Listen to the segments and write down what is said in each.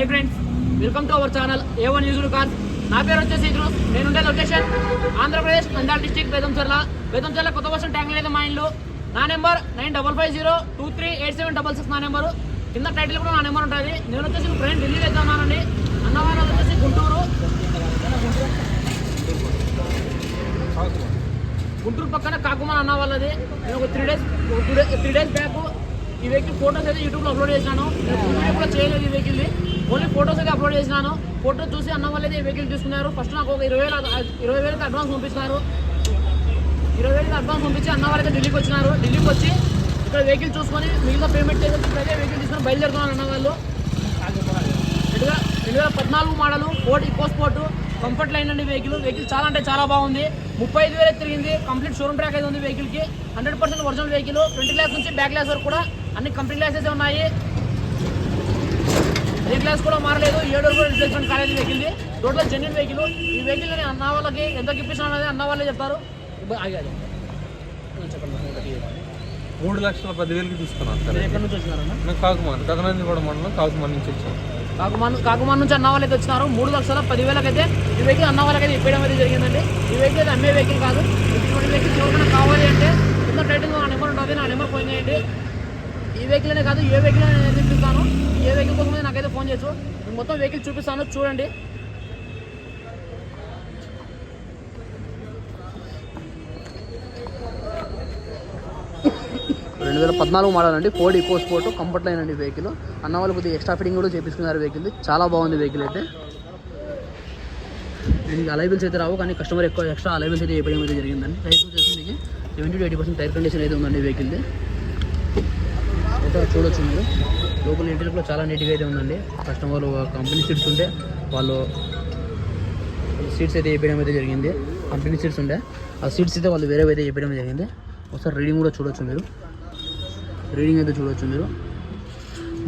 Hi friends welcome to our channel A one used car నా పేరు వచ్చేసి ఇద్దరు నేనుండే లొకేషన్ ఆంధ్రప్రదేశ్ నంద్యాల డిస్టిక్ బేదంచెర్ల. బేదంచెర్ల కొత్త వర్షం ట్యాంక్ లేదు మా ఇంట్లో నా number nine double five zero two three eight seven double six నా నెంబర్. కింద టైటిల్ కూడా నా నెంబర్ ఉంటుంది. నేను వచ్చేసి ఫ్రెండ్ ఢిల్లీ వెళ్తున్నానండి అన్నవరం వచ్చేసి గుంటూరు. గుంటూరు పక్కన కాకుమాన్ అన్న వాళ్ళది. నేను ఒక three days two days three days back ఈ వెహికల్ ఫోటోస్ అయితే యూట్యూబ్లో అప్లోడ్ చేసినాను. నేను కూడా చేయలేదు ఈ వెహికల్ని. ఓన్లీ ఫోటోస్ అయితే అప్లోడ్ చేసినాను. ఫోటో చూసి అన్న వాళ్ళైతే ఈ వెహికల్ తీసుకున్నారు. ఫస్ట్ నాకు ఒక ఇరవై వేల ఇరవై వేలకి అడ్వాన్స్ పంపిస్తున్నారు. ఇరవై వేలకి అడ్వాన్స్ పంపించి అన్న వాళ్ళైతే ఢిల్లీకి వచ్చినారు. ఢిల్లీకి వచ్చి ఇక్కడ వెహికల్ చూసుకొని మిగిలిన పేమెంట్ చేసేసి ఇప్పుడైతే వెహికల్ తీసుకొని బయలుదేరుతున్నారు అన్న వాళ్ళు. రెండు వేల పద్నాలుగు model Ford EcoSport comfort line అండి వెహికల్ వెహికల్ చాలా అంటే చాలా బాగుంది. ముప్పై ఐదు వేలు తిరిగింది. కంప్లీట్ షోరూమ్ ట్రాక్ అయితే ఉంది వెహికల్కి hundred percent original vehicle twenty lakhs నుంచి బ్యాక్ గ్లాస్ వరకు కూడా అన్ని కంపెనీ గ్లాసెస్ ఉన్నాయి. ఏ గ్లాస్ కూడా మారలేదు. ఏడు కూడా రిప్లేస్మెంట్ కాలేదు వెహికల్ది టోటల్ జెన్యున్ వెహికల్ ఈ వెహికల్ అన్న వాళ్ళకి ఎంత ఇప్పిస్తున్నాను అనేది అన్న వాళ్ళే చెప్తారు. మూడు లక్షల పదివేలకి తీసుకున్నాను సార్. ఎక్కడి నుంచి వచ్చినారన్న? నేను కాకుమాన్ కథనంది కూడా మండలం కాకుమాన్ నుంచి వచ్చాను కాకుమాన్ కాకుమాన్ నుంచి అన్న వాళ్ళైతే వచ్చినారు మూడు లక్షల పదివేలకైతే ఈ వెహికల్ అన్న వాళ్ళకైతే ఇప్పేయడం అయితే జరిగిందండి. ఈ వెహికల్ అమ్మే వెహికల్ కాదు. ఇటువంటి వెహికల్ ఎవరికైనా కావాలి అంటే ఎంత టైటిల్ నా నెంబర్ ఉంటుంది నా నెంబర్ ఫోన్ చేయండి. ఈ వెహికల్ అనే కాదు ఏ వెహికల్ అనేది నేను చూపిస్తాను ఏ వెహికల్ కోసం నాకైతే ఫోన్ చేయొచ్చు. మొత్తం వెహికల్ చూపిస్తాను చూడండి. రెండు వేల పద్నాలుగు మోడల్ అండి. Ford eco sport comfort line అండి వెహికల్ అన్న వాళ్ళు కొద్దిగా ఎక్స్ట్రా ఫిట్టింగ్ కూడా చేపించుకున్నారు వెహికల్ చాలా బాగుంది వెహికల్ అయితే. దీనికి అలైబుల్స్ అయితే రావు కానీ కస్టమర్ ఎక్కువ ఎక్స్ట్రా అలైబుల్స్ అయితే చేయడం అయితే జరిగిందండి. టైర్ వచ్చేసి మీకు seventy to eighty percent tyre condition అయితే ఉందండి వెహికల్ది అయితే చూడొచ్చు మీరు. లోకల్ ఇంటిలో కూడా చాలా నీట్గా అయితే ఉందండి. కస్టమర్ కంపెనీ సీట్స్ ఉంటే వాళ్ళు సీట్స్ అయితే వేయడం అయితే జరిగింది. కంపెనీ సీట్స్ ఉండే ఆ సీట్స్ అయితే వాళ్ళు వేరే అయితే వేయడం జరిగింది. ఒకసారి రీడింగ్ కూడా చూడొచ్చు మీరు. రీడింగ్ అయితే చూడవచ్చు మీరు.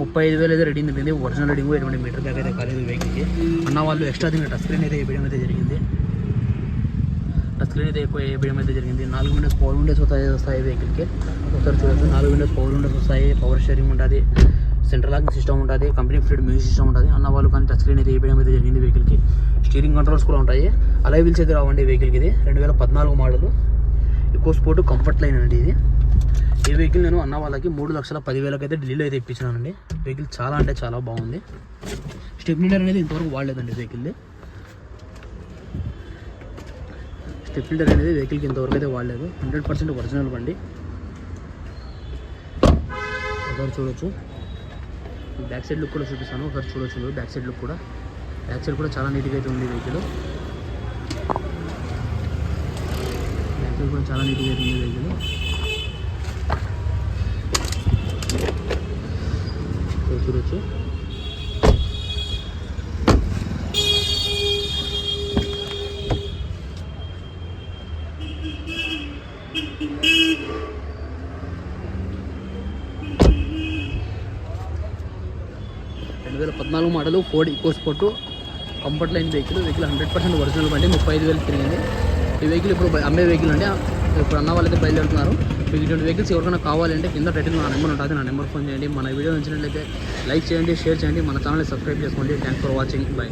ముప్పై ఐదు వేలు అయితే రీడింగ్ జరిగింది ఒరిజినల్ రీడింగ్ ఎటువంటి మీటర్ బ్యాక్ అయితే కాలేదు వెహికల్కి అన్న వాళ్ళు ఎక్స్ట్రా దీనికి టచ్ స్క్రీన్ అయితే వేయడం అయితే జరిగింది. టచ్ స్క్రీన్ అయితే ఎక్కువ వేయడం అయితే జరిగింది. నాలుగు విండోస్ పవర్ విండోస్ వస్తాయి వస్తాయి వెహికల్కి ఒకసారి చూడొచ్చు. నాలుగు విండోస్ పవర్ విండోస్ వస్తాయి. పవర్ షేరింగ్ ఉంటుంది. సెంట్రల్ లాకింగ్ సిస్టమ్ ఉంటుంది. కంపెనీ ఫ్రీడ్ మ్యూజిక్ సిస్టమ్ ఉంటుంది. అన్న వాళ్ళు కానీ టచ్ స్క్రీన్ అయితే వేయడం అయితే జరిగింది వెహికల్కి స్టీరింగ్ కంట్రోల్స్ కూడా ఉంటాయి. అలై వీల్స్ అయితే రావండి వెహికల్కి ఇది. రెండు వేల పద్నాలుగు మోడల్ ఎక్కువ స్పోర్ట్ కంఫర్ట్ లైన్ అండి ఇది. ఈ వెహికల్ నేను అన్న వాళ్ళకి మూడు లక్షల పదివేలకు అయితే ఢిల్లీలో అయితే ఇప్పించానండి వెహికల్ చాలా అంటే చాలా బాగుంది. స్టెప్నీడర్ అనేది ఇంతవరకు వాడలేదండి వెహికల్ది స్టెప్నీడర్ అనేది వెహికల్కి ఇంతవరకు అయితే వాడలేదు. హండ్రెడ్ పర్సెంట్ ఒరిజినల్ బండి. ఒకసారి చూడొచ్చు. బ్యాక్ సైడ్ లుక్ కూడా చూపిస్తాను. ఒకసారి చూడొచ్చు మీరు బ్యాక్ సైడ్ లుక్ కూడా. బ్యాక్ సైడ్ కూడా చాలా నీట్గా అయితే ఉంది వెహికల్ బ్యాక్ సైడ్ కూడా చాలా నీట్గా అయితే ఉంది వెహికల్ సో చూడొచ్చు రెండు వేల పద్నాలుగు model Ford EcoSport comfort line vehicle vehicle hundred percent original బండి ముప్పై ఐదు వేలు తిరిగింది. ఈ వెహికల్ ఇప్పుడు అమ్మే వెహికల్ అండి ఇప్పుడు అన్న వాళ్ళైతే బయలుదేరుతున్నారు. మీకు ఇటువంటి వెహికల్స్ ఎవరికైనా కావాలంటే కింద టైటిల్ నా నెంబర్ ఉంటుంది నా నెంబర్ ఫోన్ చేయండి. మన వీడియో నచ్చినట్లయితే లైక్ చేయండి షేర్ చేయండి. మన ఛానల్ని సబ్స్క్రైబ్ చేసుకోండి. Thanks for watching bye